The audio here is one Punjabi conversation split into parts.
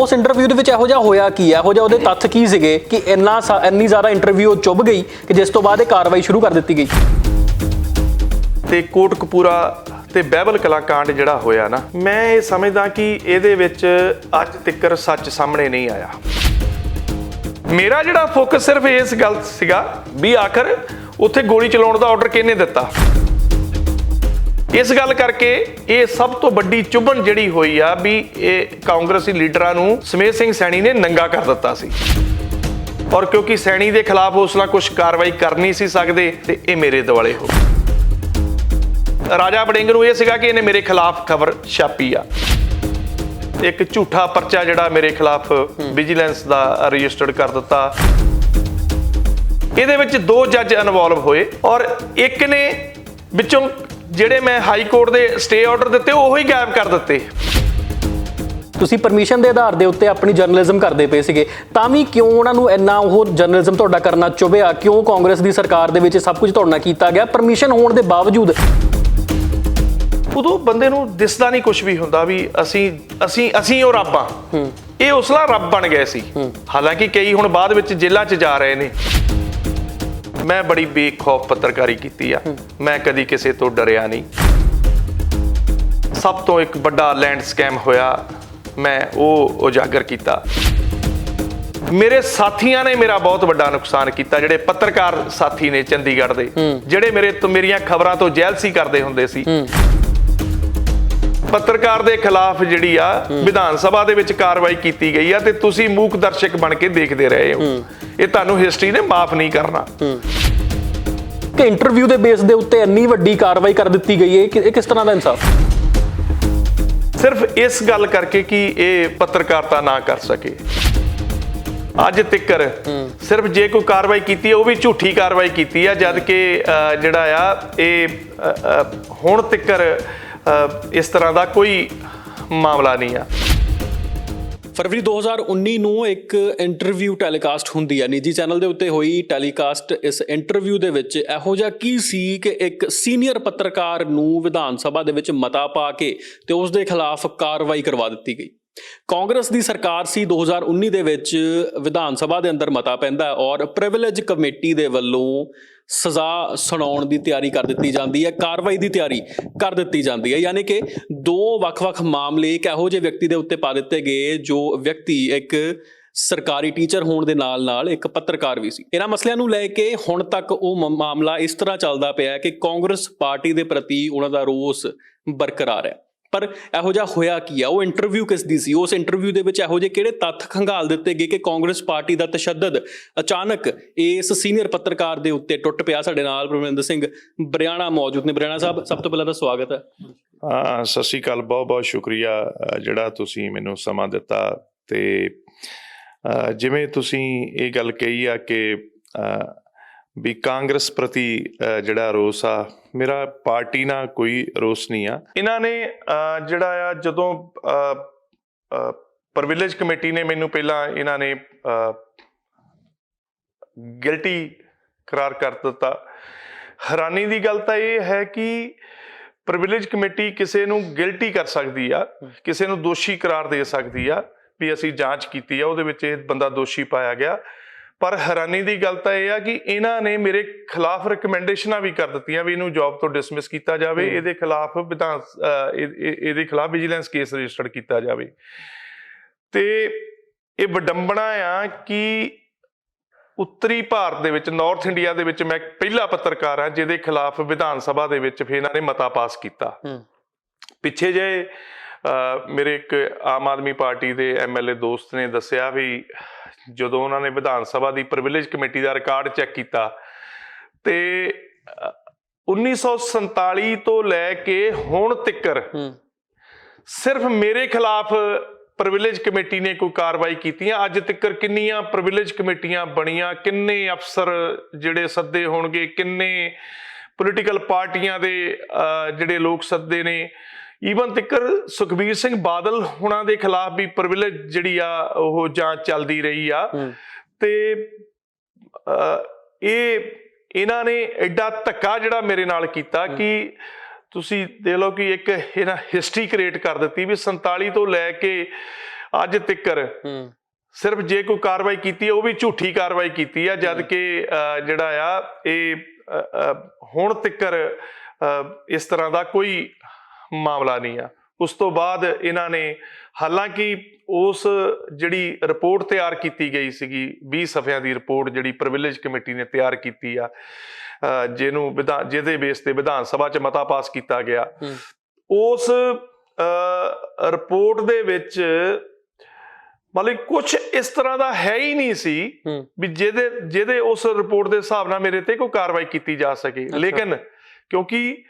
ਉਸ ਇੰਟਰਵਿਊ ਦੇ ਵਿੱਚ ਇਹੋ ਜਿਹਾ ਹੋਇਆ ਕੀ ਹੈ ਇਹੋ ਜਿਹਾ ਉਹਦੇ ਤੱਥ ਕੀ ਸੀਗੇ ਕਿ ਇੰਨਾ ਸਾ- ਇੰਨੀ ਜ਼ਿਆਦਾ ਇੰਟਰਵਿਊ ਚੁੱਭ ਗਈ ਕਿ ਜਿਸ ਤੋਂ ਬਾਅਦ ਇਹ ਕਾਰਵਾਈ ਸ਼ੁਰੂ ਕਰ ਦਿੱਤੀ ਗਈ? ਤੇ ਕੋਟਕਪੂਰਾ ਤੇ ਬਹਿਬਲ ਕਲਾਕਾਂਡ ਜਿਹੜਾ ਹੋਇਆ ਨਾ, ਮੈਂ ਇਹ ਸਮਝਦਾ ਕਿ ਇਹਦੇ ਵਿੱਚ ਅੱਜ ਤੱਕਰ ਸੱਚ ਸਾਹਮਣੇ ਨਹੀਂ ਆਇਆ। ਮੇਰਾ ਜਿਹੜਾ ਫੋਕਸ ਸਿਰਫ ਇਸ ਗੱਲ ਸੀਗਾ ਵੀ ਆਖਰ ਉੱਥੇ ਗੋਲੀ ਚਲਾਉਣ ਦਾ ਆਰਡਰ ਕਿਹਨੇ ਦਿੱਤਾ? ਇਸ ਗੱਲ ਕਰਕੇ ਇਹ ਸਭ ਤੋਂ ਵੱਡੀ ਚੁਭਣ ਜਿਹੜੀ ਹੋਈ ਆ ਵੀ ਇਹ ਕਾਂਗਰਸੀ ਲੀਡਰਾਂ ਨੂੰ ਸਮੇਤ ਸਿੰਘ ਸੈਣੀ ਨੇ ਨੰਗਾ ਕਰ ਦਿੱਤਾ ਸੀ। ਔਰ ਕਿਉਂਕਿ ਸੈਣੀ ਦੇ ਖਿਲਾਫ ਉਸ ਨਾਲ ਕੁਝ ਕਾਰਵਾਈ ਕਰ ਨਹੀਂ ਸੀ ਸਕਦੇ, ਤੇ ਇਹ ਮੇਰੇ ਦੁਆਲੇ ਹੋ ਰਾਜਾ ਬੜਿੰਗ ਨੂੰ ਇਹ ਸੀਗਾ ਕਿ ਇਹਨੇ ਮੇਰੇ ਖਿਲਾਫ ਖਬਰ ਛਾਪੀ ਆ। ਇੱਕ ਝੂਠਾ ਪਰਚਾ ਜਿਹੜਾ ਮੇਰੇ ਖਿਲਾਫ ਵਿਜੀਲੈਂਸ ਦਾ ਰਜਿਸਟਰਡ ਕਰ ਦਿੱਤਾ। ਇਹਦੇ ਵਿੱਚ ਦੋ ਜੱਜ ਇਨਵੋਲਵ ਹੋਏ ਔਰ ਇੱਕ ਨੇ ਵਿੱਚੋਂ ਜਿਹੜੇ ਮੈਂ ਹਾਈ ਕੋਰਟ ਦੇ ਸਟੇ ਆਰਡਰ ਦਿੱਤੇ ਉਹ ਹੀ ਗਾਇਬ ਕਰ ਦਿੱਤੇ। ਤੁਸੀਂ ਪਰਮਿਸ਼ਨ ਦੇ ਆਧਾਰ ਦੇ ਉੱਤੇ ਆਪਣੀ ਜਰਨਲਿਜ਼ਮ ਕਰਦੇ ਪਏ ਸੀਗੇ। ਤਾਂ ਵੀ ਕਿਉਂ ਉਹਨਾਂ ਨੂੰ ਇੰਨਾ ਉਹ ਜਰਨਲਿਜ਼ਮ ਤੁਹਾਡਾ ਕਰਨਾ ਚੁਭਿਆ? ਕਿਉਂ ਕਾਂਗਰਸ ਦੀ ਸਰਕਾਰ ਦੇ ਵਿੱਚ ਸਭ ਕੁਝ ਤੁਹਾਡੇ ਕੀਤਾ ਗਿਆ? ਪਰਮਿਸ਼ਨ ਹੋਣ ਦੇ ਬਾਵਜੂਦ। ਉਦੋਂ ਬੰਦੇ ਨੂੰ ਦਿਸਦਾ ਨਹੀਂ ਕੁਝ ਵੀ ਹੁੰਦਾ ਵੀ ਅਸੀਂ ਅਸੀਂ ਅਸੀਂ ਉਹ ਰੱਬ ਆ। ਇਹ ਉਸਲਾ ਰੱਬ ਬਣ ਗਏ ਸੀ। ਹਾਲਾਂਕਿ ਕਈ ਹੁਣ ਬਾਅਦ ਵਿੱਚ ਜੇਲ੍ਹਾਂ 'ਚ ਜਾ ਰਹੇ ਨੇ। ਮੈਂ ਬੜੀ ਬੇਖੌਫ ਪੱਤਰਕਾਰੀ ਕੀਤੀ ਆ। ਮੈਂ ਕਦੀ ਕਿਸੇ ਤੋਂ ਡਰਿਆ ਨਹੀਂ। ਸਭ ਤੋਂ ਇੱਕ ਵੱਡਾ ਲੈਂਡ ਸਕੈਮ ਹੋਇਆ ਮੈਂ ਉਹ ਉਜਾਗਰ ਕੀਤਾ। ਮੇਰੇ ਸਾਥੀਆਂ ਨੇ ਮੇਰਾ ਬਹੁਤ ਵੱਡਾ ਨੁਕਸਾਨ ਕੀਤਾ ਜਿਹੜੇ ਪੱਤਰਕਾਰ ਸਾਥੀ ਨੇ ਚੰਡੀਗੜ੍ਹ ਦੇ ਜਿਹੜੇ ਮੇਰੇ ਤੋਂ ਮੇਰੀਆਂ ਖਬਰਾਂ ਤੋਂ ਜੈਲਸੀ ਕਰਦੇ ਹੁੰਦੇ ਸੀ। ਪੱਤਰਕਾਰ ਦੇ ਖਿਲਾਫ ਜਿਹੜੀ ਆ ਵਿਧਾਨ ਸਭਾ ਦੇ ਵਿੱਚ ਕਾਰਵਾਈ ਕੀਤੀ ਗਈ ਆ ਤੇ ਤੁਸੀਂ ਮੂਕ ਦਰਸ਼ਕ ਬਣ ਕੇ ਦੇਖਦੇ ਰਹੇ ਹੋ। ਇਹ ਤੁਹਾਨੂੰ ਹਿਸਟਰੀ ਨੇ ਮਾਫ ਨਹੀਂ ਕਰਨਾ। ਕਿ ਇੰਟਰਵਿਊ ਦੇ ਬੇਸ ਦੇ ਉੱਤੇ ਇੰਨੀ ਵੱਡੀ ਕਾਰਵਾਈ ਕਰ ਦਿੱਤੀ ਗਈ ਹੈ ਕਿ ਇਹ ਕਿਸ ਤਰ੍ਹਾਂ ਦਾ ਇਨਸਾਫ? ਸਿਰਫ ਇਸ ਗੱਲ ਕਰਕੇ ਕਿ ਇਹ ਪੱਤਰਕਾਰਤਾ ਨਾ ਕਰ ਸਕੇ। ਅੱਜ ਤੱਕਰ ਸਿਰਫ ਜੇ ਕੋਈ ਕਾਰਵਾਈ ਕੀਤੀ ਹੈ ਉਹ ਵੀ ਝੂਠੀ ਕਾਰਵਾਈ ਕੀਤੀ ਹੈ ਜਦ ਕਿ ਜਿਹੜਾ ਆ ਇਹ ਹੁਣ ਤੱਕਰ ਇਸ ਤਰ੍ਹਾਂ ਦਾ ਕੋਈ ਮਾਮਲਾ ਨਹੀਂ ਆ। ਫਰਵਰੀ 2019 ਨੂੰ ਇੱਕ ਇੰਟਰਵਿਊ ਟੈਲੀਕਾਸਟ ਹੁੰਦੀ ਹੈ ਨਿੱਜੀ ਚੈਨਲ ਦੇ ਉੱਤੇ ਹੋਈ ਟੈਲੀਕਾਸਟ ਇਸ ਇੰਟਰਵਿਊ ਦੇ ਵਿੱਚ ਇਹੋ ਜਿਹਾ ਕੀ ਸੀ ਕਿ ਇੱਕ ਸੀਨੀਅਰ ਪੱਤਰਕਾਰ ਨੂੰ ਵਿਧਾਨ ਸਭਾ ਦੇ ਵਿੱਚ ਮਤਾ ਪਾ ਕੇ ਤੇ ਉਸ ਦੇ ਖਿਲਾਫ ਕਾਰਵਾਈ ਕਰਵਾ ਦਿੱਤੀ ਗਈ। ਕਾਂਗਰਸ ਦੀ ਸਰਕਾਰ ਸੀ 2019 ਦੇ ਵਿੱਚ, ਵਿਧਾਨ ਸਭਾ ਦੇ ਅੰਦਰ ਮਤਾ ਪੈਂਦਾ ਔਰ ਪ੍ਰਿਵਿਲੇਜ ਕਮੇਟੀ ਦੇ ਵੱਲੋਂ ਸਜ਼ਾ ਸੁਣਾਉਣ ਦੀ ਤਿਆਰੀ ਕਰ ਦਿੱਤੀ ਜਾਂਦੀ ਹੈ, ਕਾਰਵਾਈ ਦੀ ਤਿਆਰੀ ਕਰ ਦਿੱਤੀ ਜਾਂਦੀ ਹੈ। ਯਾਨੀ ਕਿ ਦੋ ਵੱਖ-ਵੱਖ ਮਾਮਲੇ ਇੱਕ ਇਹੋ ਜਿਹੇ ਵਿਅਕਤੀ ਦੇ ਉੱਤੇ ਪਾ ਦਿੱਤੇ ਗਏ, ਜੋ ਵਿਅਕਤੀ ਇੱਕ ਸਰਕਾਰੀ ਟੀਚਰ ਹੋਣ ਦੇ ਨਾਲ-ਨਾਲ ਇੱਕ ਪੱਤਰਕਾਰ ਵੀ ਸੀ। ਇਹਨਾਂ ਮਸਲਿਆਂ ਨੂੰ ਲੈ ਕੇ ਹੁਣ ਤੱਕ ਉਹ ਮ- ਮਾਮਲਾ ਇਸ ਤਰ੍ਹਾਂ ਚੱਲਦਾ ਪਿਆ ਹੈ ਕਿ ਕਾਂਗਰਸ ਪਾਰਟੀ ਦੇ ਪ੍ਰਤੀ ਉਹਨਾਂ ਦਾ ਰੋਸ ਬਰਕਰਾਰ ਹੈ। ਪਰ ਇਹੋ ਜਿਹਾ ਹੋਇਆ ਕੀ ਆ? ਉਹ ਇੰਟਰਵਿਊ ਕਿਸ ਦੀ ਸੀ? ਉਸ ਇੰਟਰਵਿਊ ਦੇ ਵਿੱਚ ਇਹੋ ਜਿਹੇ ਕਿਹੜੇ ਤੱਥ ਖੰਗਾਲ ਦਿੱਤੇ ਗਏ ਕਿ ਕਾਂਗਰਸ ਪਾਰਟੀ ਦਾ ਤਸ਼ੱਦਦ ਅਚਾਨਕ ਇਸ ਸੀਨੀਅਰ ਪੱਤਰਕਾਰ ਦੇ ਉੱਤੇ ਟੁੱਟ ਪਿਆ? ਸਾਡੇ ਨਾਲ ਪ੍ਰਵਿੰਦਰ ਸਿੰਘ ਬਰਿਆਣਾ ਮੌਜੂਦ ਨੇ। ਬਰਿਆਣਾ ਸਾਹਿਬ ਸਭ ਤੋਂ ਪਹਿਲਾਂ ਤਾਂ ਸਵਾਗਤ ਹੈ। ਸਤਿ ਸ਼੍ਰੀ ਅਕਾਲ। ਬਹੁਤ ਬਹੁਤ ਸ਼ੁਕਰੀਆ ਜਿਹੜਾ ਤੁਸੀਂ ਮੈਨੂੰ ਸਮਾਂ ਦਿੱਤਾ ਤੇ ਜਿਵੇਂ ਤੁਸੀਂ ਇਹ ਗੱਲ ਕਹੀ ਆ ਕਿ ਅ, ਵੀ ਕਾਂਗਰਸ ਪ੍ਰਤੀ ਅ, ਜਿਹੜਾ ਰੋਸ ਆ ਮੇਰਾ ਪਾਰਟੀ ਨਾਲ ਕੋਈ ਰੋਸ ਨਹੀਂ ਆ। ਇਹਨਾਂ ਨੇ ਅ, ਜਿਹੜਾ ਆ ਜਦੋਂ ਪਰਵਿਲੇਜ ਕਮੇਟੀ ਨੇ ਮੈਨੂੰ ਪਹਿਲਾਂ ਇਹਨਾਂ ਨੇ ਗਿਲਟੀ ਕਰਾਰ ਕਰ ਦਿੱਤਾ। ਹੈਰਾਨੀ ਦੀ ਗੱਲ ਤਾਂ ਇਹ ਹੈ ਕਿ ਪ੍ਰਿਵਿਲੇਜ ਕਮੇਟੀ ਕਿਸੇ ਨੂੰ ਗਿਲਟੀ ਕਰ ਸਕਦੀ ਆ ਕਿਸੇ ਨੂੰ ਦੋਸ਼ੀ ਕਰਾਰ ਦੇ ਸਕਦੀ ਆ ਵੀ ਅਸੀਂ ਜਾਂਚ ਕੀਤੀ ਆ ਉਹਦੇ ਵਿੱਚ ਇਹ ਬੰਦਾ ਦੋਸ਼ੀ ਪਾਇਆ ਗਿਆ। ਪਰ ਹੈਰਾਨੀ ਦੀ ਗੱਲ ਤਾਂ ਇਹ ਆ ਕਿ ਇਹਨਾਂ ਨੇ ਮੇਰੇ ਖਿਲਾਫ ਰეკਮੈਂਡੇਸ਼ਨਾਂ ਵੀ ਕਰ ਦਿੱਤੀਆਂ ਵੀ ਇਹਨੂੰ ਜੌਬ ਤੋਂ ਡਿਸਮਿਸ ਕੀਤਾ ਜਾਵੇ ਇਹਦੇ ਖਿਲਾਫ ਵਿਧਾਨ ਇਹਦੇ ਖਿਲਾਫ ਵਿਜੀਲੈਂਸ ਕੇਸ ਰਜਿਸਟਰਡ ਕੀਤਾ ਜਾਵੇ। ਤੇ ਇਹ ਵਿਡੰਬਣਾ ਆ ਕਿ ਉੱਤਰੀ ਭਾਰਤ ਦੇ ਵਿੱਚ ਨਾਰਥ ਇੰਡੀਆ ਦੇ ਵਿੱਚ ਮੈਂ ਪਹਿਲਾ ਪੱਤਰਕਾਰ ਹਾਂ ਜਿਹਦੇ ਖਿਲਾਫ ਵਿਧਾਨ ਸਭਾ ਦੇ ਵਿੱਚ ਫਿਰ ਇਹਨਾਂ ਨੇ ਮਤਾ ਪਾਸ ਕੀਤਾ। ਪਿੱਛੇ ਜੇ ਮੇਰੇ ਇੱਕ ਆਮ ਆਦਮੀ ਪਾਰਟੀ ਦੇ ਐਮਐਲਏ ਦੋਸਤ ਨੇ ਦੱਸਿਆ ਵੀ ਜਦੋਂ ਉਹਨਾਂ ਨੇ ਵਿਧਾਨ ਸਭਾ ਦੀ ਪ੍ਰਿਵਿਲੇਜ ਕਮੇਟੀ ਦਾ ਰਿਕਾਰਡ ਚੈੱਕ ਕੀਤਾ ਤੇ ਅ, 1947 ਤੋਂ ਲੈ ਕੇ ਹੁਣ ਤੱਕਰ ਸਿਰਫ ਮੇਰੇ ਖਿਲਾਫ ਪ੍ਰਿਵਿਲੇਜ ਕਮੇਟੀ ਨੇ ਕੋਈ ਕਾਰਵਾਈ ਕੀਤੀਆਂ ਅੱਜ ਤੱਕ ਕਿੰਨੀਆਂ ਪ੍ਰਿਵਿਲੇਜ ਕਮੇਟੀਆਂ ਬਣੀਆਂ ਕਿੰਨੇ ਅਫਸਰ ਜਿਹੜੇ ਸੱਦੇ ਹੋਣਗੇ ਕਿੰਨੇ ਪੋਲੀਟੀਕਲ ਪਾਰਟੀਆਂ ਦੇ ਜਿਹੜੇ ਲੋਕ ਸੱਦੇ ਨੇ ਈਵਨ ਤੱਕ ਸੁਖਬੀਰ ਸਿੰਘ ਬਾਦਲ ਹੁਣਾਂ ਦੇ ਖਿਲਾਫ ਵੀ ਪ੍ਰਿਵਿਲੇਜ ਜਿਹੜੀ ਆ ਉਹ ਜਾਂਚ ਚੱਲਦੀ ਰਹੀ ਆ। ਤੇ ਇਹ ਇਹਨਾਂ ਨੇ ਐਡਾ ਧੱਕਾ ਜਿਹੜਾ ਮੇਰੇ ਨਾਲ ਕੀਤਾ ਕਿ ਤੁਸੀਂ ਦੇਖ ਲਓ ਕਿ ਇੱਕ ਇਹਨਾਂ ਹਿਸਟਰੀ ਕ੍ਰੀਏਟ ਕਰ ਦਿੱਤੀ ਵੀ 47 ਤੋਂ ਲੈ ਕੇ ਅੱਜ ਤਿੱਕਰ ਸਿਰਫ ਜੇ ਕੋਈ ਕਾਰਵਾਈ ਕੀਤੀ ਹੈ ਉਹ ਵੀ ਝੂਠੀ ਕਾਰਵਾਈ ਕੀਤੀ ਆ ਜਦ ਕਿ ਜਿਹੜਾ ਆ ਇਹ ਹੁਣ ਤਿੱਕਰ ਇਸ ਤਰ੍ਹਾਂ ਦਾ ਕੋਈ ਮਾਮਲਾ ਨਹੀਂ ਆ। ਉਸ ਤੋਂ ਬਾਅਦ ਇਹਨਾਂ ਨੇ ਹਾਲਾਂਕਿ ਉਸ ਜਿਹੜੀ ਰਿਪੋਰਟ ਤਿਆਰ ਕੀਤੀ ਗਈ ਸੀਗੀ 20 ਸਫ਼ਿਆਂ ਦੀ ਰਿਪੋਰਟ ਜਿਹੜੀ ਪ੍ਰਿਵਿਲੇਜ ਕਮੇਟੀ ਨੇ ਤਿਆਰ ਕੀਤੀ ਆ ਜਿਹਨੂੰ ਵਿਧਾਨ ਜਿਹਦੇ ਬੇਸ ਤੇ ਵਿਧਾਨ ਸਭਾ 'ਚ ਮਤਾ ਪਾਸ ਕੀਤਾ ਗਿਆ। ਉਸ ਰਿਪੋਰਟ ਦੇ ਵਿੱਚ ਮਤਲਬ ਕੁਝ ਇਸ ਤਰ੍ਹਾਂ ਦਾ ਹੈ ਹੀ ਨਹੀਂ ਸੀ ਵੀ ਜਿਹਦੇ ਜਿਹਦੇ ਉਸ ਰਿਪੋਰਟ ਦੇ ਹਿਸਾਬ ਨਾਲ ਮੇਰੇ ਤੇ ਕੋਈ ਕਾਰਵਾਈ ਕੀਤੀ ਜਾ ਸਕੇ। ਲੇਕਿਨ ਕਿਉਂਕਿ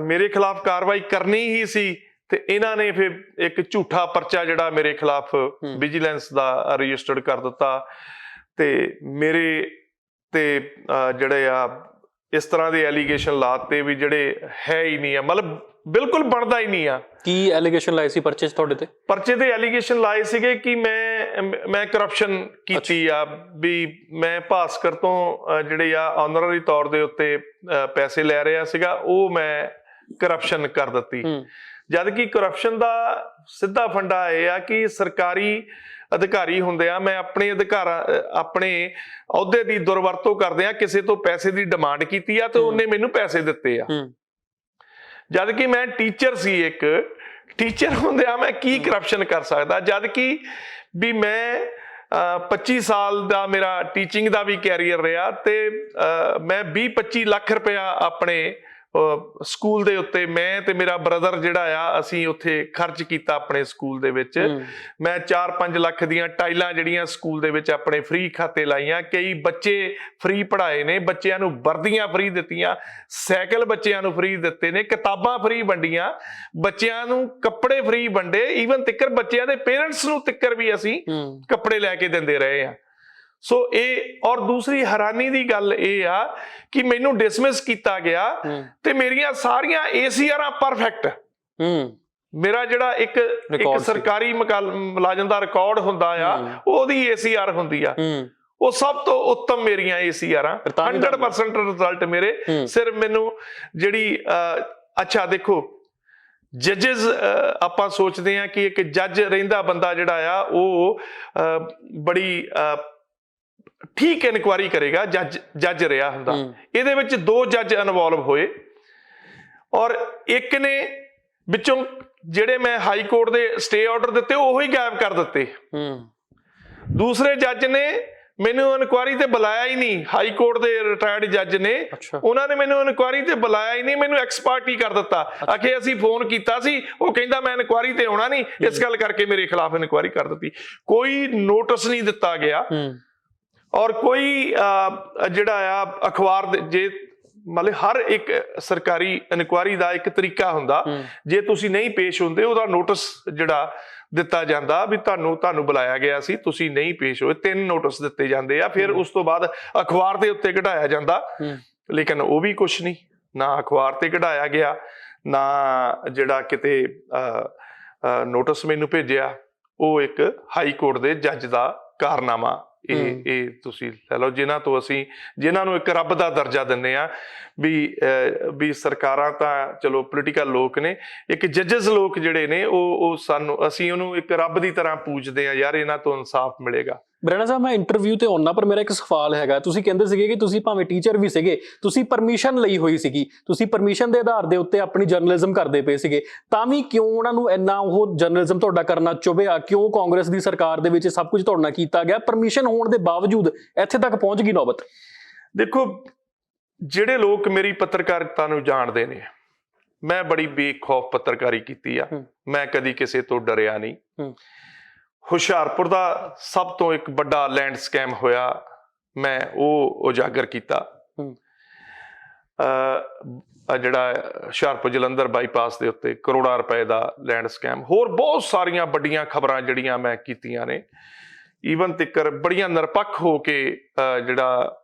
ਮੇਰੇ ਖਿਲਾਫ ਕਾਰਵਾਈ ਕਰਨੀ ਹੀ ਸੀ ਤੇ ਇਹਨਾਂ ਨੇ ਫਿਰ ਇੱਕ ਝੂਠਾ ਪਰਚਾ ਜਿਹੜਾ ਮੇਰੇ ਖਿਲਾਫ ਵਿਜੀਲੈਂਸ ਦਾ ਰਜਿਸਟਰਡ ਕਰ ਦਿੱਤਾ ਤੇ ਮੇਰੇ ਤੇ ਜਿਹੜੇ ਆ ਇਸ ਤਰ੍ਹਾਂ ਦੇ ਐਲੀਗੇਸ਼ਨ ਲਾਤੇ ਵੀ ਜਿਹੜੇ ਹੈ ਹੀ ਨਹੀਂ ਆ। ਮਤਲਬ ਬਿਲਕੁਲ ਬਣਦਾ ਹੀ ਨਹੀਂ ਆ। ਕੀ ਐਲੀਗੇਸ਼ਨ ਲਾਈ ਸੀ ਪਰਚੇਸ ਤੁਹਾਡੇ ਤੇ? ਪਰਚੇ ਦੇ ਐਲੀਗੇਸ਼ਨ ਲਾਏ ਸੀਗੇ ਕਿ ਮੈਂ ਮੈਂ ਕਰਪਸ਼ਨ ਕੀਤੀ ਆ ਵੀ ਮੈਂ ਭਾਸਕਰ ਤੋਂ ਜਿਹੜੇ ਆ ਆਨਰਰੀ ਤੌਰ ਦੇ ਉੱਤੇ ਪੈਸੇ ਲੈ ਰਿਹਾ ਸੀਗਾ ਉਹ ਮੈਂ ਕਰਪਸ਼ਨ ਕਰ ਦਿੱਤੀ। ਜਦ ਕਿ ਕਰਪਸ਼ਨ ਦਾ ਸਿੱਧਾ ਫੰਡਾ ਇਹ ਆ ਕਿ ਸਰਕਾਰੀ ਅਧਿਕਾਰੀ ਹੁੰਦੇ ਆ ਮੈਂ ਆਪਣੇ ਅਧਿਕਾਰਾਂ ਆਪਣੇ ਅਹੁਦੇ ਦੀ ਦੁਰਵਰਤੋਂ ਕਰਦੇ ਆ ਕਿਸੇ ਤੋਂ ਪੈਸੇ ਦੀ ਡਿਮਾਂਡ ਕੀਤੀ ਆ ਤੇ। ਉਹਨੇ ਮੈਨੂੰ ਪੈਸੇ ਦਿੱਤੇ ਆ। ਜਦ ਕਿ ਮੈਂ ਟੀਚਰ ਸੀ ਇੱਕ। ਟੀਚਰ ਹੁੰਦਿਆਂ ਮੈਂ ਕੀ ਕਰਪਸ਼ਨ ਕਰ ਸਕਦਾ? ਜਦ ਕਿ ਵੀ ਮੈਂ ਅਹ, 25 ਸਾਲ ਦਾ ਮੇਰਾ ਟੀਚਿੰਗ ਦਾ ਵੀ ਕੈਰੀਅਰ ਰਿਹਾ ਤੇ ਮੈਂ 20 25 ਲੱਖ ਰੁਪਇਆ ਆਪਣੇ ਸਕੂਲ ਦੇ ਉੱਤੇ ਮੈਂ ਤੇ ਮੇਰਾ ਬ੍ਰਦਰ ਜਿਹੜਾ ਆ ਅਸੀਂ ਉੱਥੇ ਖਰਚ ਕੀਤਾ ਆਪਣੇ ਸਕੂਲ ਦੇ ਵਿੱਚ। ਮੈਂ 4-5 ਲੱਖ ਦੀਆਂ ਟਾਈਲਾਂ ਜਿਹੜੀਆਂ ਸਕੂਲ ਦੇ ਵਿੱਚ ਆਪਣੇ ਫ੍ਰੀ ਖਾਤੇ ਲਾਈਆਂ। ਕਈ ਬੱਚੇ ਫ੍ਰੀ ਪੜ੍ਹਾਏ ਨੇ ਬੱਚਿਆਂ ਨੂੰ ਵਰਦੀਆਂ ਫ੍ਰੀ ਦਿੱਤੀਆਂ ਸਾਈਕਲ ਬੱਚਿਆਂ ਨੂੰ ਫ੍ਰੀ ਦਿੱਤੇ ਨੇ ਕਿਤਾਬਾਂ ਫ੍ਰੀ ਵੰਡੀਆਂ। ਬੱਚਿਆਂ ਨੂੰ ਕੱਪੜੇ ਫ੍ਰੀ ਵੰਡੇ। ਈਵਨ ਤਿੱਕਰ ਬੱਚਿਆਂ ਦੇ ਪੇਰੈਂਟਸ ਨੂੰ ਤਿੱਕਰ ਵੀ ਅਸੀਂ ਕੱਪੜੇ ਲੈ ਕੇ ਦਿੰਦੇ ਰਹੇ ਆ। ਸੋ ਇਹ ਔਰ ਦੂਸਰੀ ਹੈਰਾਨੀ ਦੀ ਗੱਲ ਇਹ ਆ ਕਿ ਮੈਨੂੰ ਡਿਸਮਿਸ ਕੀਤਾ ਗਿਆ ਤੇ ਮੇਰੀਆਂ ਸਾਰੀਆਂ ਏਸੀਆਰਾਂ ਪਰਫੈਕਟ ਹੂੰ। ਮੇਰਾ ਜਿਹੜਾ ਇੱਕ ਇੱਕ। ਸਰਕਾਰੀ ਮੁਲਾਜ਼ਮ ਦਾ ਰਿਕਾਰਡ ਹੁੰਦਾ ਆ। ਉਹਦੀ ਏਸੀਆਰ ਹੁੰਦੀ ਆ। ਉਹ ਸਭ ਤੋਂ ਉੱਤਮ ਮੇਰੀਆਂ ਏਸੀਆਰਾਂ ਫਿਰ ਤਾਂ ਵੀ 100% ਰਿਜ਼ਲਟ ਮੇਰੇ। ਸਿਰਫ ਮੈਨੂੰ ਜਿਹੜੀ ਅੱਛਾ ਦੇਖੋ ਜੱਜਸ ਆਪਾਂ ਸੋਚਦੇ ਆ ਕਿ ਇੱਕ ਜੱਜ ਰਹਿੰਦਾ ਬੰਦਾ ਜਿਹੜਾ ਆ ਉਹ ਬੜੀ ਠੀਕ ਇਨਕੁਆਰੀ ਕਰੇਗਾ ਜੱਜ ਜੱਜ ਰਿਹਾ ਹੁੰਦਾ। ਹੂੰ। ਇਹਦੇ ਵਿੱਚ ਦੋ ਜੱਜ ਇਨਵੋਲਵ ਹੋਏ। ਔਰ ਇੱਕ ਨੇ ਵਿੱਚੋਂ ਜਿਹੜੇ ਮੈਂ ਹਾਈ ਕੋਰਟ ਦੇ ਸਟੇ ਆਰਡਰ ਦਿੱਤੇ ਉਹ ਹੀ ਗਾਇਬ ਕਰ ਦਿੱਤੇ। ਹੂੰ। ਦੂਸਰੇ ਜੱਜ ਨੇ ਮੈਨੂੰ ਇਨਕੁਆਰੀ ਤੇ ਬੁਲਾਇਆ ਹੀ ਨਹੀਂ। ਹਾਈ ਕੋਰਟ ਦੇ ਰਿਟਾਇਰਡ ਜੱਜ ਨੇ। ਉਹਨਾਂ ਨੇ ਮੈਨੂੰ ਇਨਕੁਆਰੀ ਤੇ ਬੁਲਾਇਆ ਹੀ ਨਹੀਂ ਮੈਨੂੰ ਐਕਸਪਰਟੀ ਕਰ ਦਿੱਤਾ। ਆਖੇ ਅਸੀਂ ਫੋਨ ਕੀਤਾ ਸੀ ਉਹ ਕਹਿੰਦਾ ਮੈਂ ਇਨਕੁਆਰੀ ਤੇ ਆਉਣਾ ਨਹੀਂ। ਇਸ ਗੱਲ ਕਰਕੇ ਮੇਰੇ ਖਿਲਾਫ ਇਨਕੁਆਰੀ ਕਰ ਦਿੱਤੀ। ਕੋਈ ਨੋਟਿਸ ਨਹੀਂ ਦਿੱਤਾ ਗਿਆ। ਹੂੰ। ਔਰ ਕੋਈ ਜਿਹੜਾ ਆ ਅਖਬਾਰ ਦੇ ਜੇ ਮਤਲਬ ਹਰ ਇੱਕ ਸਰਕਾਰੀ ਇਨਕੁਆਰੀ ਦਾ ਇੱਕ ਤਰੀਕਾ ਹੁੰਦਾ ਜੇ ਤੁਸੀਂ ਨਹੀਂ ਪੇਸ਼ ਹੁੰਦੇ ਉਹਦਾ ਨੋਟਿਸ ਜਿਹੜਾ ਦਿੱਤਾ ਜਾਂਦਾ ਵੀ ਤੁਹਾਨੂੰ ਤੁਹਾਨੂੰ ਬੁਲਾਇਆ ਗਿਆ ਸੀ ਤੁਸੀਂ ਨਹੀਂ ਪੇਸ਼ ਹੋਏ ਤਿੰਨ ਨੋਟਿਸ ਦਿੱਤੇ ਜਾਂਦੇ ਆ ਫਿਰ ਉਸ ਤੋਂ ਬਾਅਦ ਅਖਬਾਰ ਦੇ ਉੱਤੇ ਕਢਾਇਆ ਜਾਂਦਾ। ਲੇਕਿਨ ਉਹ ਵੀ ਕੁਝ ਨਹੀਂ ਨਾ ਅਖਬਾਰ ਤੇ ਕਢਾਇਆ ਗਿਆ ਨਾ ਜਿਹੜਾ ਕਿਤੇ ਨੋਟਿਸ ਮੈਨੂੰ ਭੇਜਿਆ ਉਹ ਇੱਕ ਹਾਈ ਕੋਰਟ ਦੇ ਜੱਜ ਦਾ ਕਾਰਨਾਮਾ। ਇਹ ਇਹ ਤੁਸੀਂ ਲੈ ਲਓ ਜਿਨ੍ਹਾਂ ਤੋਂ ਅਸੀਂ ਜਿਨ੍ਹਾਂ ਨੂੰ ਇੱਕ ਰੱਬ ਦਾ ਦਰਜਾ ਦਿੰਨੇ ਆ ਵੀ ਵੀ ਸਰਕਾਰਾਂ ਤਾਂ ਚਲੋ ਪੋਲੀਟੀਕਲ ਲੋਕ ਨੇ ਇੱਕ ਜੱਜਸ ਲੋਕ ਜਿਹੜੇ ਨੇ ਉਹ ਉਹ ਸਾਨੂੰ ਅਸੀਂ ਉਹਨੂੰ ਇੱਕ ਰੱਬ ਦੀ ਤਰ੍ਹਾਂ ਪੂਜਦੇ ਆ ਯਾਰ ਇਹਨਾਂ ਤੋਂ ਇਨਸਾਫ ਮਿਲੇਗਾ। ਬਰੈਣਾ ਸਾਹਿਬ ਮੈਂ ਇੰਟਰਵਿਊ ਤੇ ਆਉਣਾ ਪਰ ਮੇਰਾ ਇੱਕ ਸਵਾਲ ਹੈਗਾ। ਤੁਸੀਂ ਕਹਿੰਦੇ ਸੀਗੇ ਕਿ ਤੁਸੀਂ ਭਾਵੇਂ ਟੀਚਰ ਵੀ ਸੀਗੇ ਤੁਸੀਂ ਪਰਮਿਸ਼ਨ ਲਈ ਹੋਈ ਸੀਗੀ। ਤੁਸੀਂ ਪਰਮਿਸ਼ਨ ਦੇ ਆਧਾਰ ਦੇ ਉੱਤੇ ਆਪਣੀ ਜਰਨਲਿਜ਼ਮ ਕਰਦੇ ਪਏ ਸੀਗੇ। ਤਾਂ ਵੀ ਕਿਉਂ ਉਹਨਾਂ ਨੂੰ ਇੰਨਾ ਉਹ ਜਰਨਲਿਜ਼ਮ ਤੁਹਾਡਾ ਕਰਨਾ ਚੁਭਿਆ? ਕਿਉਂ ਕਾਂਗਰਸ ਦੀ ਸਰਕਾਰ ਦੇ ਵਿੱਚ ਸਭ ਕੁਝ ਤੁਹਾਡੇ ਕੀਤਾ ਗਿਆ? ਪਰਮਿਸ਼ਨ ਹੋਣ ਦੇ ਬਾਵਜੂਦ ਇੱਥੇ ਤੱਕ ਪਹੁੰਚ ਗਈ ਨੌਬਤ। ਦੇਖੋ ਜਿਹੜੇ ਲੋਕ ਮੇਰੀ ਪੱਤਰਕਾਰਿਤਾ ਨੂੰ ਜਾਣਦੇ ਨੇ ਮੈਂ ਬੜੀ ਬੇਖੌਫ ਪੱਤਰਕਾਰੀ ਕੀਤੀ ਆ। ਮੈਂ ਕਦੀ ਕਿਸੇ ਤੋਂ ਡਰਿਆ ਨਹੀਂ। ਹੁਸ਼ਿਆਰਪੁਰ ਦਾ ਸਭ ਤੋਂ ਇੱਕ ਵੱਡਾ ਲੈਂਡ ਸਕੈਮ ਹੋਇਆ ਮੈਂ ਉਹ ਉਜਾਗਰ ਕੀਤਾ। ਅ ਜਿਹੜਾ ਹੁਸ਼ਿਆਰਪੁਰ ਜਲੰਧਰ ਬਾਈਪਾਸ ਦੇ ਉੱਤੇ ਕਰੋੜਾਂ ਰੁਪਏ ਦਾ ਲੈਂਡ ਸਕੈਮ। ਹੋਰ ਬਹੁਤ ਸਾਰੀਆਂ ਵੱਡੀਆਂ ਖਬਰਾਂ ਜਿਹੜੀਆਂ ਮੈਂ ਕੀਤੀਆਂ ਨੇ। ਈਵਨ ਤਿੱਕਰ ਬੜੀਆਂ ਨਿਰਪੱਖ ਹੋ ਕੇ ਜਿਹੜਾ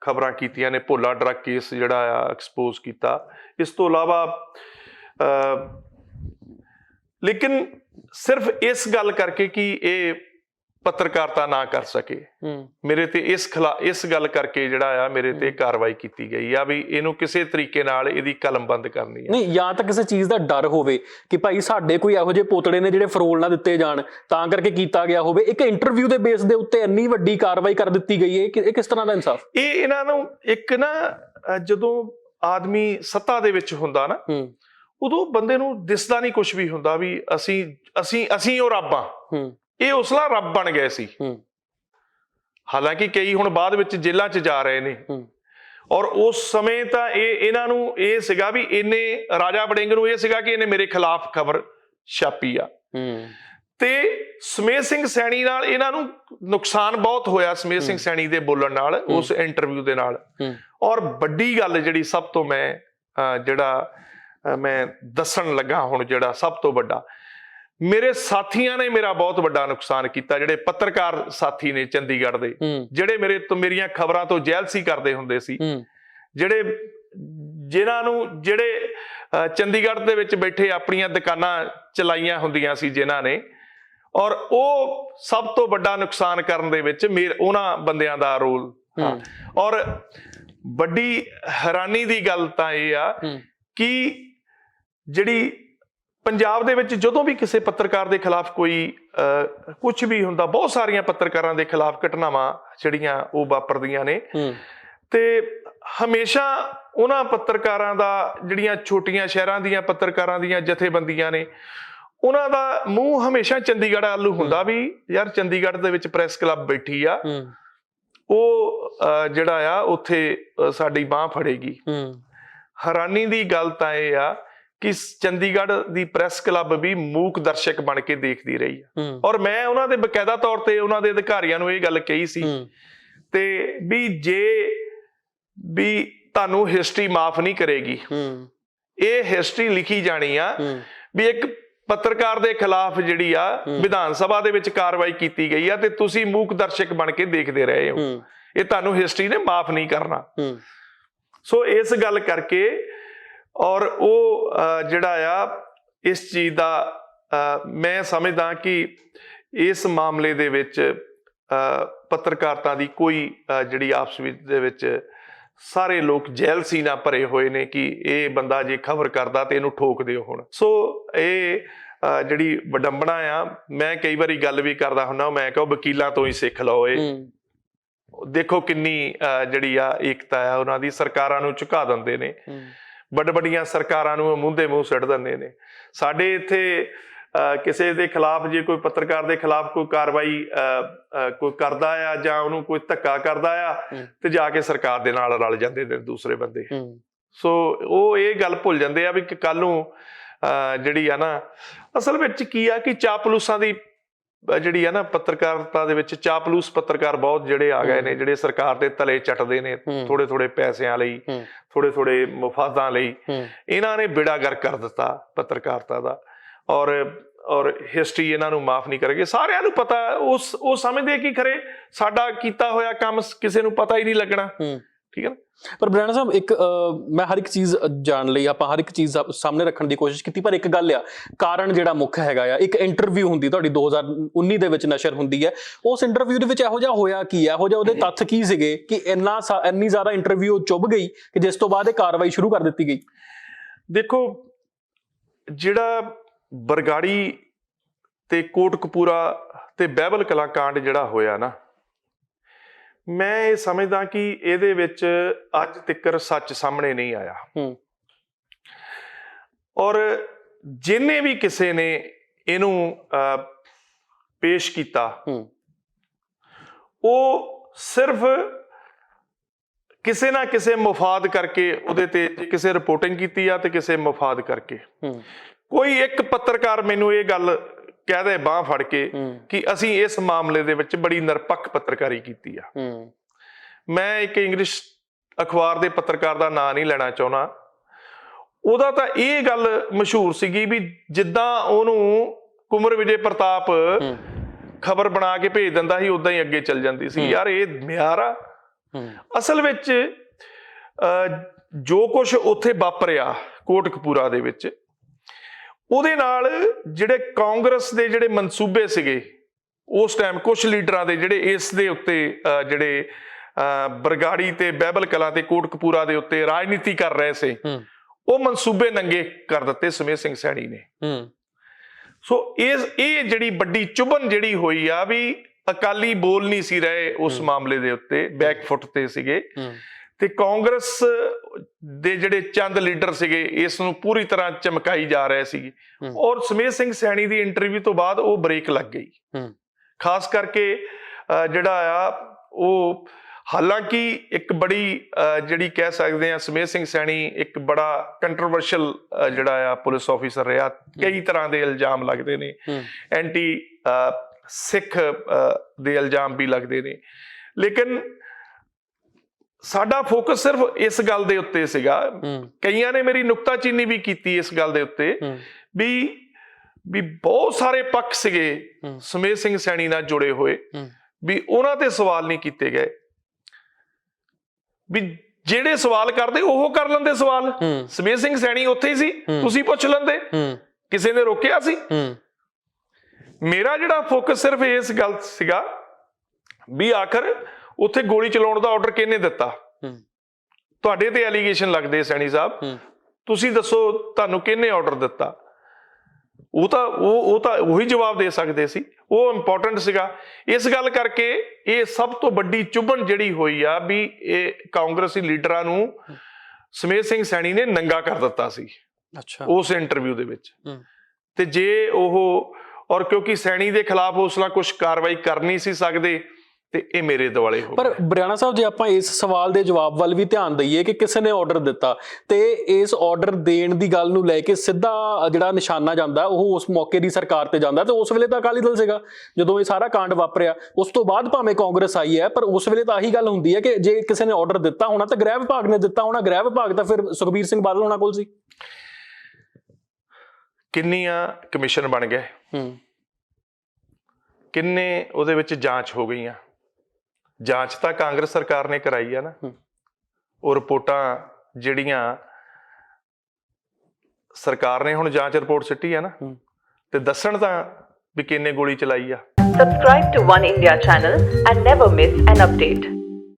ਖਬਰਾਂ ਕੀਤੀਆਂ ਨੇ। ਭੋਲਾ ਡਰੱਗ ਕੇਸ ਜਿਹੜਾ ਆ ਐਕਸਪੋਜ਼ ਕੀਤਾ। ਇਸ ਤੋਂ ਇਲਾਵਾ ਲੇਕਿਨ ਸਿਰਫ ਇਸ ਗੱਲ ਕਰਕੇ ਕਿ ਇਹ ਪੱਤਰਕਾਰਤਾ ਨਾ ਕਰ ਸਕੇ। ਮੇਰੇ ਤੇ ਇਸ ਖਿਲਾ ਇਸ ਗੱਲ ਕਰਕੇ ਜਿਹੜਾ ਆ ਮੇਰੇ ਤੇ ਕਾਰਵਾਈ ਕੀਤੀ ਗਈ ਆ ਵੀ ਇਹਨੂੰ ਕਿਸੇ ਤਰੀਕੇ ਨਾਲ ਇਹਦੀ ਕਲਮਬੰਦ ਕਰਨੀ ਆ। ਨਹੀਂ ਜਾਂ ਤਾਂ ਕਿਸੇ ਚੀਜ਼ ਦਾ ਡਰ ਹੋਵੇ ਕਿ ਭਾਈ ਸਾਡੇ ਕੋਈ ਇਹੋ ਜਿਹੇ ਪੋਤੜੇ ਨੇ ਜਿਹੜੇ ਫਰੋਲ ਨਾ ਦਿੱਤੇ ਜਾਣ ਤਾਂ ਕਰਕੇ ਕੀਤਾ ਗਿਆ ਹੋਵੇ। ਇੱਕ ਇੰਟਰਵਿਊ ਦੇ ਬੇਸ ਦੇ ਉੱਤੇ ਇੰਨੀ ਵੱਡੀ ਕਾਰਵਾਈ ਕਰ ਦਿੱਤੀ ਗਈ ਹੈ ਕਿ ਇਹ ਕਿਸ ਤਰ੍ਹਾਂ ਦਾ ਇਨਸਾਫ? ਇਹ ਇਹਨਾਂ ਨੂੰ ਇੱਕ ਨਾ ਜਦੋਂ ਆਦਮੀ ਸੱਤਾ ਦੇ ਵਿੱਚ ਹੁੰਦਾ ਨਾ ਹੂੰ। ਉਦੋਂ ਬੰਦੇ ਨੂੰ ਦਿਸਦਾ ਨਹੀਂ ਕੁਝ ਵੀ ਹੁੰਦਾ ਵੀ ਅਸੀਂ ਅਸੀਂ ਅਸੀਂ ਉਹ ਰੱਬ ਆ ਹੂੰ। ਇਹ ਉਸਲਾ ਰੱਬ ਬਣ ਗਏ ਸੀ। ਹੂੰ। ਹਾਲਾਂਕਿ ਕਈ ਹੁਣ ਬਾਅਦ ਵਿੱਚ ਜੇਲ੍ਹਾਂ 'ਚ ਜਾ ਰਹੇ ਨੇ। ਹੂੰ। ਔਰ ਉਸ ਸਮੇਂ ਤਾਂ ਇਹ ਇਹਨਾਂ ਨੂੰ ਇਹ ਸੀਗਾ ਵੀ ਇਹਨੇ ਰਾਜਾ ਵੜਿੰਗ ਨੂੰ ਇਹ ਸੀਗਾ ਕਿ ਇਹਨੇ ਮੇਰੇ ਖਿਲਾਫ ਖਬਰ ਛਾਪੀ ਆ। ਹੂੰ। ਤੇ ਸਮੇਤ ਸਿੰਘ ਸੈਣੀ ਨਾਲ ਇਹਨਾਂ ਨੂੰ ਨੁਕਸਾਨ ਬਹੁਤ ਹੋਇਆ ਸਮੇਤ ਸਿੰਘ ਸੈਣੀ ਦੇ ਬੋਲਣ ਨਾਲ ਉਸ ਇੰਟਰਵਿਊ ਦੇ ਨਾਲ। ਹੂੰ। ਔਰ ਵੱਡੀ ਗੱਲ ਜਿਹੜੀ ਸਭ ਤੋਂ ਮੈਂ ਜਿਹੜਾ ਮੈਂ ਦੱਸਣ ਲੱਗਾ ਹੁਣ ਜਿਹੜਾ ਸਭ ਤੋਂ ਵੱਡਾ। ਮੇਰੇ ਸਾਥੀਆਂ ਨੇ ਮੇਰਾ ਬਹੁਤ ਵੱਡਾ ਨੁਕਸਾਨ ਕੀਤਾ ਜਿਹੜੇ ਪੱਤਰਕਾਰ ਸਾਥੀ ਨੇ ਚੰਡੀਗੜ੍ਹ ਦੇ ਜਿਹੜੇ ਮੇਰੇ ਤੋਂ ਮੇਰੀਆਂ ਖਬਰਾਂ ਤੋਂ ਜੈਲਸੀ ਕਰਦੇ ਹੁੰਦੇ ਸੀ। ਜਿਹੜੇ ਜਿਨ੍ਹਾਂ ਨੂੰ ਜਿਹੜੇ ਚੰਡੀਗੜ੍ਹ ਦੇ ਵਿੱਚ ਬੈਠੇ ਆਪਣੀਆਂ ਦੁਕਾਨਾਂ ਚਲਾਈਆਂ ਹੁੰਦੀਆਂ ਸੀ ਜਿਨ੍ਹਾਂ ਨੇ ਔਰ ਉਹ ਸਭ ਤੋਂ ਵੱਡਾ ਨੁਕਸਾਨ ਕਰਨ ਦੇ ਵਿੱਚ ਮੇਰ ਉਹਨਾਂ ਬੰਦਿਆਂ ਦਾ ਰੋਲ ਔਰ ਵੱਡੀ ਹੈਰਾਨੀ ਦੀ ਗੱਲ ਤਾਂ ਇਹ ਆ ਕਿ ਜਿਹੜੀ ਪੰਜਾਬ ਦੇ ਵਿੱਚ ਜਦੋਂ ਵੀ ਕਿਸੇ ਪੱਤਰਕਾਰ ਦੇ ਖਿਲਾਫ ਕੋਈ ਕੁਝ ਵੀ ਹੁੰਦਾ ਬਹੁਤ ਸਾਰੀਆਂ ਪੱਤਰਕਾਰਾਂ ਦੇ ਖਿਲਾਫ ਘਟਨਾਵਾਂ ਜਿਹੜੀਆਂ ਉਹ ਵਾਪਰਦੀਆਂ ਨੇ। ਤੇ ਹਮੇਸ਼ਾ ਉਹਨਾਂ ਪੱਤਰਕਾਰਾਂ ਦਾ ਜਿਹੜੀਆਂ ਛੋਟੀਆਂ ਸ਼ਹਿਰਾਂ ਦੀਆਂ ਪੱਤਰਕਾਰਾਂ ਦੀਆਂ ਜਥੇਬੰਦੀਆਂ ਨੇ ਉਹਨਾਂ ਦਾ ਮੂੰਹ ਹਮੇਸ਼ਾ ਚੰਡੀਗੜ੍ਹ ਵੱਲ ਹੁੰਦਾ ਵੀ ਯਾਰ ਚੰਡੀਗੜ੍ਹ ਦੇ ਵਿੱਚ ਪ੍ਰੈਸ ਕਲੱਬ ਬੈਠੀ ਆ। ਉਹ ਜਿਹੜਾ ਆ ਉੱਥੇ ਸਾਡੀ ਬਾਹ ਫੜੇਗੀ। ਹੈਰਾਨੀ ਦੀ ਗੱਲ ਤਾਂ ਇਹ ਆ ਕਿ ਚੰਡੀਗੜ੍ਹ ਦੀ ਪ੍ਰੈਸ ਕਲੱਬ ਵੀ ਮੂਕ ਦਰਸ਼ਕ ਬਣ ਕੇ ਦੇਖਦੀ ਰਹੀ ਹੂੰ। ਔਰ ਮੈਂ ਉਹਨਾਂ ਦੇ ਬਕਾਇਦਾ ਤੌਰ ਤੇ ਉਹਨਾਂ ਦੇ ਅਧਿਕਾਰੀਆਂ ਨੂੰ ਇਹ ਗੱਲ ਕਹੀ ਸੀ ਤੇ ਵੀ ਜੇ ਵੀ ਤੁਹਾਨੂੰ ਹਿਸਟਰੀ ਮਾਫ ਨਹੀਂ ਕਰੇਗੀ ਇਹ ਹਿਸਟਰੀ ਲਿਖੀ ਜਾਣੀ ਆ ਵੀ ਇੱਕ ਪੱਤਰਕਾਰ ਦੇ ਖਿਲਾਫ ਜਿਹੜੀ ਆ। ਵਿਧਾਨ ਸਭਾ ਦੇ ਵਿੱਚ ਕਾਰਵਾਈ ਕੀਤੀ ਗਈ ਆ ਤੇ ਤੁਸੀਂ ਮੂਕ ਦਰਸ਼ਕ ਬਣ ਕੇ ਦੇਖਦੇ ਰਹੇ ਹੋ। ਇਹ ਤੁਹਾਨੂੰ ਹਿਸਟਰੀ ਨੇ ਮਾਫ ਨਹੀਂ ਕਰਨਾ। ਸੋ ਇਸ ਗੱਲ ਕਰਕੇ ਔਰ ਉਹ ਜਿਹੜਾ ਆ ਇਸ ਚੀਜ਼ ਦਾ ਮੈਂ ਸਮਝਦਾ ਕਿ ਇਸ ਮਾਮਲੇ ਦੇ ਵਿੱਚ ਪੱਤਰਕਾਰਤਾ ਦੀ ਕੋਈ ਜਿਹੜੀ ਆਪਸ ਵਿੱਚ ਦੇ ਵਿੱਚ ਸਾਰੇ ਲੋਕ ਜੈਲਸੀ ਨਾਲ ਭਰੇ ਹੋਏ ਨੇ ਕਿ ਇਹ ਬੰਦਾ ਜੇ ਖਬਰ ਕਰਦਾ ਤੇ ਇਹਨੂੰ ਠੋਕ ਦਿਓ ਹੁਣ। ਸੋ ਇਹ ਜਿਹੜੀ ਵਡੰਬਣਾ ਆ ਮੈਂ ਕਈ ਵਾਰੀ ਗੱਲ ਵੀ ਕਰਦਾ ਹੁੰਦਾ ਮੈਂ ਕਹਾਂ ਵਕੀਲਾਂ ਤੋਂ ਹੀ ਸਿੱਖ ਲਓ ਇਹ। ਦੇਖੋ ਕਿੰਨੀ ਜਿਹੜੀ ਆ ਏਕਤਾ ਆ ਉਹਨਾਂ ਦੀ ਸਰਕਾਰਾਂ ਨੂੰ ਝੁਕਾ ਦਿੰਦੇ ਨੇ। ਹੂੰ ਵੱਡ ਵੱਡੀਆਂ ਸਰਕਾਰਾਂ ਨੂੰ ਮੂੰਹ ਦੇ ਮੂੰਹ ਸਿੱਟ ਦਿੰਦੇ ਨੇ। ਸਾਡੇ ਇੱਥੇ ਕਿਸੇ ਦੇ ਖਿਲਾਫ ਜੇ ਕੋਈ ਪੱਤਰਕਾਰ ਦੇ ਖਿਲਾਫ ਕੋਈ ਕਾਰਵਾਈ ਕੋਈ ਕਰਦਾ ਆ ਜਾਂ ਉਹਨੂੰ ਕੋਈ ਧੱਕਾ ਕਰਦਾ ਆ। ਤੇ ਜਾ ਕੇ ਸਰਕਾਰ ਦੇ ਨਾਲ ਰਲ ਜਾਂਦੇ ਨੇ ਦੂਸਰੇ ਬੰਦੇ। ਸੋ ਉਹ ਇਹ ਗੱਲ ਭੁੱਲ ਜਾਂਦੇ ਆ ਵੀ ਕੱਲ ਨੂੰ ਜਿਹੜੀ ਆ ਨਾ ਅਸਲ ਵਿੱਚ ਕੀ ਆ ਕਿ ਚਾਪਲੂਸਾਂ ਦੀ ਜਿਹੜੀ ਆ ਨਾ ਪੱਤਰਕਾਰਤਾ ਦੇ ਵਿੱਚ ਚਾਪਲੂਸ ਪੱਤਰਕਾਰ ਬਹੁਤ ਜਿਹੜੇ ਆ ਗਏ ਨੇ ਹੂੰ। ਜਿਹੜੇ ਸਰਕਾਰ ਦੇ ਤਲੇ ਚੱਟਦੇ ਨੇ ਹੂੰ। ਥੋੜੇ ਥੋੜੇ ਪੈਸਿਆਂ ਲਈ ਹੂੰ। ਥੋੜੇ ਥੋੜੇ ਮਫਾਦਾਂ ਲਈ ਹੂੰ ਇਹਨਾਂ ਨੇ ਬੇੜਾ ਗਰ ਕਰ ਦਿੱਤਾ ਪੱਤਰਕਾਰਤਾ ਦਾ ਔਰ ਔਰ ਹਿਸਟਰੀ ਇਹਨਾਂ ਨੂੰ ਮਾਫ ਨਹੀਂ ਕਰੇਗੀ ਸਾਰਿਆਂ ਨੂੰ ਪਤਾ ਹੈ, ਉਸ ਉਹ ਸਮਝਦੇ ਕਿ ਖਰੇ ਸਾਡਾ ਕੀਤਾ ਹੋਇਆ ਕੰਮ ਕਿਸੇ ਨੂੰ ਪਤਾ ਹੀ ਨਹੀਂ ਲੱਗਣਾ ਹੂੰ ਠੀਕ ਹੈ ਨਾ? ਪਰ ਬ੍ਰਾਂਡ ਸਾਹਿਬ, ਇੱਕ ਮੈਂ ਹਰ ਇੱਕ ਚੀਜ਼ ਜਾਣ ਲਈ, ਆਪਾਂ ਹਰ ਇੱਕ ਚੀਜ਼ ਸਾ- ਸਾਹਮਣੇ ਰੱਖਣ ਦੀ ਕੋਸ਼ਿਸ਼ ਕੀਤੀ, ਪਰ ਇੱਕ ਗੱਲ ਆ, ਕਾਰਨ ਜਿਹੜਾ ਮੁੱਖ ਹੈਗਾ ਆ, ਇੱਕ ਇੰਟਰਵਿਊ ਹੁੰਦੀ ਤੁਹਾਡੀ 2019 ਦੇ ਵਿੱਚ ਨਸ਼ਰ ਹੁੰਦੀ ਹੈ, ਉਸ ਇੰਟਰਵਿਊ ਦੇ ਵਿੱਚ ਇਹੋ ਜਿਹਾ ਹੋਇਆ ਕੀ ਹੈ ਇਹੋ ਜਿਹਾ ਉਹਦੇ ਤੱਥ ਕੀ ਸੀਗੇ ਕਿ ਇੰਨਾ ਸਾ- ਇੰਨੀ ਜ਼ਿਆਦਾ ਇੰਟਰਵਿਊ ਚੁੱਭ ਗਈ ਕਿ ਜਿਸ ਤੋਂ ਬਾਅਦ ਇਹ ਕਾਰਵਾਈ ਸ਼ੁਰੂ ਕਰ ਦਿੱਤੀ ਗਈ ਦੇਖੋ, ਜਿਹੜਾ ਬਰਗਾੜੀ ਤੇ ਕੋਟਕਪੂਰਾ ਤੇ ਬਹਿਬਲ ਕਲਾਕਾਂਡ ਜਿਹੜਾ ਹੋਇਆ ਨਾ ਮੈਂ ਇਹ ਸਮਝਦਾ ਕਿ ਇਹਦੇ ਵਿੱਚ ਅੱਜ ਤੱਕ ਸੱਚ ਸਾਹਮਣੇ ਨਹੀਂ ਆਇਆ। ਹੂੰ। ਔਰ ਜਿਨੇ ਵੀ ਕਿਸੇ ਨੇ ਇਹਨੂੰ ਪੇਸ਼ ਕੀਤਾ ਹੂੰ। ਉਹ ਸਿਰਫ ਕਿਸੇ ਨਾ ਕਿਸੇ ਮਫਾਦ ਕਰਕੇ ਉਹਦੇ ਤੇ ਕਿਸੇ ਰਿਪੋਰਟਿੰਗ ਕੀਤੀ ਆ ਤੇ ਕਿਸੇ ਮਫਾਦ ਕਰਕੇ। ਹੂੰ। ਕੋਈ ਇੱਕ ਪੱਤਰਕਾਰ ਮੈਨੂੰ ਇਹ ਗੱਲ ਕਹਿ ਦੇ ਬਾਹ ਫੜ ਕੇ ਕਿ ਅਸੀਂ ਇਸ ਮਾਮਲੇ ਦੇ ਵਿੱਚ ਬੜੀ ਨਿਰਪੱਖ ਪੱਤਰਕਾਰੀ ਕੀਤੀ ਆ। ਮੈਂ ਇੱਕ ਇੰਗਲਿਸ਼ ਅਖਬਾਰ ਦੇ ਪੱਤਰਕਾਰ ਦਾ ਨਾਂ ਨਹੀਂ ਲੈਣਾ ਚਾਹੁੰਦਾ। ਉਹਦਾ ਤਾਂ ਇਹ ਗੱਲ ਮਸ਼ਹੂਰ ਸੀਗੀ ਵੀ ਜਿੱਦਾਂ ਉਹਨੂੰ ਕੁਮਰ ਵਿਜੇ ਪ੍ਰਤਾਪ ਖਬਰ ਬਣਾ ਕੇ ਭੇਜ ਦਿੰਦਾ ਸੀ ਉਦਾਂ ਹੀ ਅੱਗੇ ਚੱਲ ਜਾਂਦੀ ਸੀ। ਯਾਰ ਇਹ ਮਿਆਰ ਆ। ਅਸਲ ਵਿੱਚ ਜੋ ਕੁਝ ਉੱਥੇ ਵਾਪਰਿਆ ਕੋਟਕਪੂਰਾ ਦੇ ਵਿੱਚ ਉਹਦੇ ਨਾਲ ਜਿਹੜੇ ਕਾਂਗਰਸ ਦੇ ਜਿਹੜੇ ਮਨਸੂਬੇ ਸੀਗੇ ਉਸ ਟਾਈਮ ਕੁਝ ਲੀਡਰਾਂ ਦੇ ਜਿਹੜੇ ਇਸ ਦੇ ਉੱਤੇ ਜਿਹੜੇ ਬਰਗਾੜੀ ਤੇ ਬਹਿਬਲ ਕਲਾਂ ਤੇ ਕੋਟਕਪੂਰਾ ਦੇ ਉੱਤੇ ਰਾਜਨੀਤੀ ਕਰ ਰਹੇ ਸੀ ਉਹ ਮਨਸੂਬੇ ਨੰਗੇ ਕਰ ਦਿੱਤੇ ਸਮੇਤ ਸਿੰਘ ਸੈਣੀ ਨੇ। ਸੋ ਇਸ ਇਹ ਜਿਹੜੀ ਵੱਡੀ ਚੁਭਨ ਜਿਹੜੀ ਹੋਈ ਆ ਵੀ ਅਕਾਲੀ ਬੋਲ ਨਹੀਂ ਸੀ ਰਹੇ ਉਸ ਮਾਮਲੇ ਦੇ ਉੱਤੇ ਬੈਕਫੁੱਟ ਤੇ ਸੀਗੇ। ਤੇ ਕਾਂਗਰਸ ਦੇ ਜਿਹੜੇ ਚੰਦ ਲੀਡਰ ਸੀਗੇ ਇਸ ਨੂੰ ਪੂਰੀ ਤਰ੍ਹਾਂ ਚਮਕਾਈ ਜਾ ਰਹੇ ਸੀ ਹੂੰ। ਔਰ ਸਮੇਤ ਸਿੰਘ ਸੈਣੀ ਦੀ ਇੰਟਰਵਿਊ ਤੋਂ ਬਾਅਦ ਉਹ ਬ੍ਰੇਕ ਲੱਗ ਗਈ। ਖਾਸ ਕਰਕੇ ਜਿਹੜਾ ਆ ਉਹ ਹਾਲਾਂਕਿ ਇੱਕ ਬੜੀ ਜਿਹੜੀ ਕਹਿ ਸਕਦੇ ਆ ਸਮੇਤ ਸਿੰਘ ਸੈਣੀ ਇੱਕ ਬੜਾ ਕੰਟਰੋਵਰਸ਼ੀਅਲ ਜਿਹੜਾ ਆ ਪੁਲਿਸ ਆਫੀਸਰ ਰਿਹਾ। ਕਈ ਤਰ੍ਹਾਂ ਦੇ ਇਲਜ਼ਾਮ ਲੱਗਦੇ ਨੇ। ਐਂਟੀ ਸਿੱਖ ਦੇ ਇਲਜ਼ਾਮ ਵੀ ਲੱਗਦੇ ਨੇ। ਲੇਕਿਨ ਸਾਡਾ ਫੋਕਸ ਸਿਰਫ ਇਸ ਗੱਲ ਦੇ ਉੱਤੇ ਸੀਗਾ। ਕਈਆਂ ਨੇ ਮੇਰੀ ਨੁਕਤਾਚੀਨੀ ਵੀ ਕੀਤੀ ਇਸ ਗੱਲ ਦੇ ਉੱਤੇ। ਵੀ ਵੀ ਬਹੁਤ ਸਾਰੇ ਪੱਖ ਸੀਗੇ। ਸਮੇਤ ਸਿੰਘ ਸੈਣੀ ਨਾਲ ਜੁੜੇ ਹੋਏ। ਵੀ ਉਹਨਾਂ ਤੇ ਸਵਾਲ ਨਹੀਂ ਕੀਤੇ ਗਏ। ਵੀ ਜਿਹੜੇ ਸਵਾਲ ਕਰਦੇ ਉਹ ਕਰ ਲੈਂਦੇ ਸਵਾਲ। ਸਮੇਤ ਸਿੰਘ ਸੈਣੀ ਉੱਥੇ ਹੀ ਸੀ। ਤੁਸੀਂ ਪੁੱਛ ਲੈਂਦੇ। ਕਿਸੇ ਨੇ ਰੋਕਿਆ ਸੀ? ਮੇਰਾ ਜਿਹੜਾ ਫੋਕਸ ਸਿਰਫ ਇਸ ਗੱਲ ਸੀਗਾ। ਵੀ ਆਖਰ ਉੱਥੇ ਗੋਲੀ ਚਲਾਉਣ ਦਾ ਆਰਡਰ ਕਿਹਨੇ ਦਿੱਤਾ? ਤੁਹਾਡੇ ਤੇ ਐਲੀਗੇਸ਼ਨ ਲੱਗਦੇ ਸੈਣੀ ਸਾਹਿਬ। ਤੁਸੀਂ ਦੱਸੋ ਤੁਹਾਨੂੰ ਕਿਹਨੇ ਆਰਡਰ ਦਿੱਤਾ? ਉਹ ਤਾਂ ਉਹ ਉਹ ਤਾਂ ਉਹੀ ਜਵਾਬ ਦੇ ਸਕਦੇ ਸੀ। ਉਹ ਇੰਪੋਰਟੈਂਟ ਸੀਗਾ। ਇਸ ਗੱਲ ਕਰਕੇ ਇਹ ਸਭ ਤੋਂ ਵੱਡੀ ਚੁਭਨ ਜਿਹੜੀ ਹੋਈ ਆ ਵੀ ਇਹ ਕਾਂਗਰਸੀ ਲੀਡਰਾਂ ਨੂੰ ਸਮੇਤ ਸਿੰਘ ਸੈਣੀ ਨੇ ਨੰਗਾ ਕਰ ਦਿੱਤਾ ਸੀ। ਅੱਛਾ। ਉਸ ਇੰਟਰਵਿਊ ਦੇ ਵਿੱਚ। ਤੇ ਜੇ ਉਹ ਔਰ ਕਿਉਂਕਿ ਸੈਣੀ ਦੇ ਖਿਲਾਫ ਉਸ ਨਾਲ ਕੁਝ ਕਾਰਵਾਈ ਕਰ ਨਹੀਂ ਸੀ ਸਕਦੇ ਤੇ ਇਹ ਮੇਰੇ ਦੁਆਲੇ ਹੋ ਪਰ ਬਰਿਆਣਾ ਸਾਹਿਬ ਜੇ ਆਪਾਂ ਇਸ ਸਵਾਲ ਦੇ ਜਵਾਬ ਵੱਲ ਵੀ ਧਿਆਨ ਦਈਏ ਕਿ ਕਿਸੇ ਨੇ ਆਰਡਰ ਦਿੱਤਾ ਤੇ ਇਸ ਆਰਡਰ ਦੇਣ ਦੀ ਗੱਲ ਨੂੰ ਲੈ ਕੇ ਸਿੱਧਾ ਜਿਹੜਾ ਨਿਸ਼ਾਨਾ ਜਾਂਦਾ ਉਹ ਉਸ ਮੌਕੇ ਦੀ ਸਰਕਾਰ ਤੇ ਜਾਂਦਾ ਤੇ ਉਸ ਵੇਲੇ ਤਾਂ ਅਕਾਲੀ ਦਲ ਸੀਗਾ। ਜਦੋਂ ਇਹ ਸਾਰਾ ਕਾਂਡ ਵਾਪਰਿਆ ਉਸ ਤੋਂ ਬਾਅਦ ਭਾਵੇਂ ਕਾਂਗਰਸ ਆਈ ਹੈ ਪਰ ਉਸ ਵੇਲੇ ਤਾਂ ਆਹੀ ਗੱਲ ਹੁੰਦੀ ਹੈ ਕਿ ਜੇ ਕਿਸੇ ਨੇ ਆਰਡਰ ਦਿੱਤਾ ਹੋਣਾ ਤਾਂ ਗ੍ਰਹਿ ਵਿਭਾਗ ਨੇ ਦਿੱਤਾ ਹੋਣਾ। ਗ੍ਰਹਿ ਵਿਭਾਗ ਤਾਂ ਫਿਰ ਸੁਖਬੀਰ ਸਿੰਘ ਬਾਦਲ ਹੋਣਾ ਕੋਲ ਸੀ। ਕਿੰਨੀਆਂ ਕਮਿਸ਼ਨ ਬਣ ਗਏ? ਹੂੰ। ਕਿੰਨੇ ਉਹਦੇ ਵਿੱਚ ਜਾਂਚ ਹੋ ਗਈਆਂ? ਜਾਂਚ ਤਾਂ ਕਾਂਗਰਸ ਸਰਕਾਰ ਨੇ ਕਰਾਈ ਆ ਨਾ। ਉਹ ਰਿਪੋਰਟਾਂ ਜਿਹੜੀਆਂ ਸਰਕਾਰ ਨੇ ਹੁਣ ਜਾਂਚ ਰਿਪੋਰਟ ਸਿੱਟੀ ਆ ਨਾ। ਤੇ ਦੱਸਣ ਤਾਂ ਵੀ ਕਿੰਨੇ ਗੋਲੀ ਚਲਾਈ ਆ Subscribe to One India channel and never miss an update.